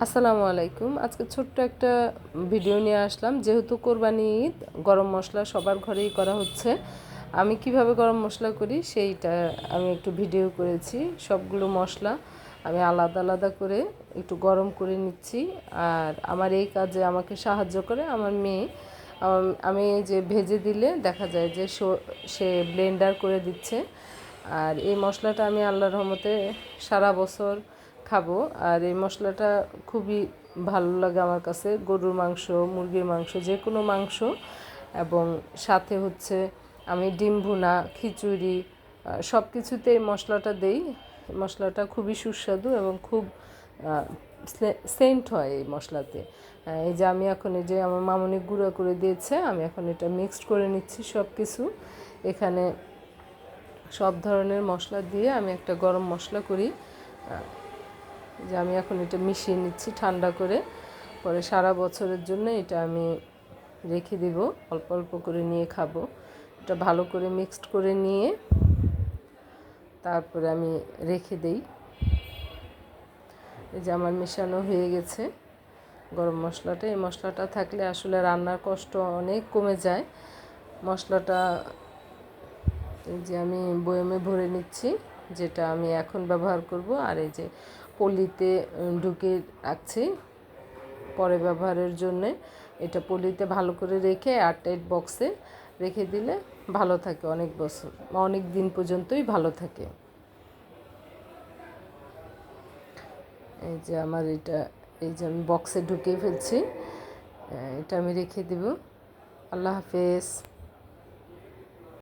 আসসালামু আলাইকুম। আজকে ছোট্ট একটা ভিডিও নিয়ে আসলাম। যেহেতু কোরবানি ঈদ, গরম মশলা সবার ঘরেই করা হচ্ছে। আমি কীভাবে গরম মশলা করি সেইটা আমি একটু ভিডিও করেছি। সবগুলো মশলা আমি আলাদা আলাদা করে একটু গরম করে নিচ্ছি। আর আমার এই কাজে আমাকে সাহায্য করে আমার মেয়ে। আম- যে ভেজে দিলে দেখা যায় যে সে ব্লেন্ডার করে দিচ্ছে। আর এই মশলাটা আমি আল্লাহর রহমতে সারা বছর খাব। আর এই মশলাটা খুবই ভালো লাগে আমার কাছে। গরুর মাংস, মুরগির মাংস যে কোনো মাংস। এবং সাথে হচ্ছে আমি ডিম ভুনা, খিচুড়ি সব কিছুতে এই মশলাটা দেই। মশলাটা খুবই সুস্বাদু এবং খুব সেন্ট হয় এই মশলাতে। এই যে আমি এখন এই যে আমার মামনি গুঁড়া করে দিয়েছে, আমি এখন এটা মিক্সড করে নিচ্ছি সব কিছু এখানে সব ধরনের মশলা দিয়ে আমি একটা গরম মশলা করি। যে আমি এখন এটা মিশিয়ে নিচ্ছি ঠান্ডা করে। পরে সারা বছরের জন্য এটা আমি রেখে দেব। অল্প অল্প করে নিয়ে খাব। এটা ভালো করে মিক্সড করে নিয়ে তারপরে আমি রেখে দেই। এই যে আমার মেশানো হয়ে গেছে গরম মশলাটা। এই মশলাটা থাকলে আসলে রান্নার কষ্ট অনেক কমে যায়। মশলাটা এই যে আমি বয়মে ভরে নিচ্ছি, যেটা আমি এখন ব্যবহার করব। আর এই যে পলিতে ঢুকে রাখছি পরে ব্যবহারের জন্য। এটা পলিতে ভালো করে রেখে এয়ারটাইট বক্সে রেখে দিলে ভালো থাকে অনেক বছর, অনেক দিন পর্যন্তই ভালো থাকে। এই যে আমার এটা, এই যে আমি বক্সে ঢুকিয়ে ফেলছি এটা আমি রেখে দেব। আল্লাহ হাফেজ।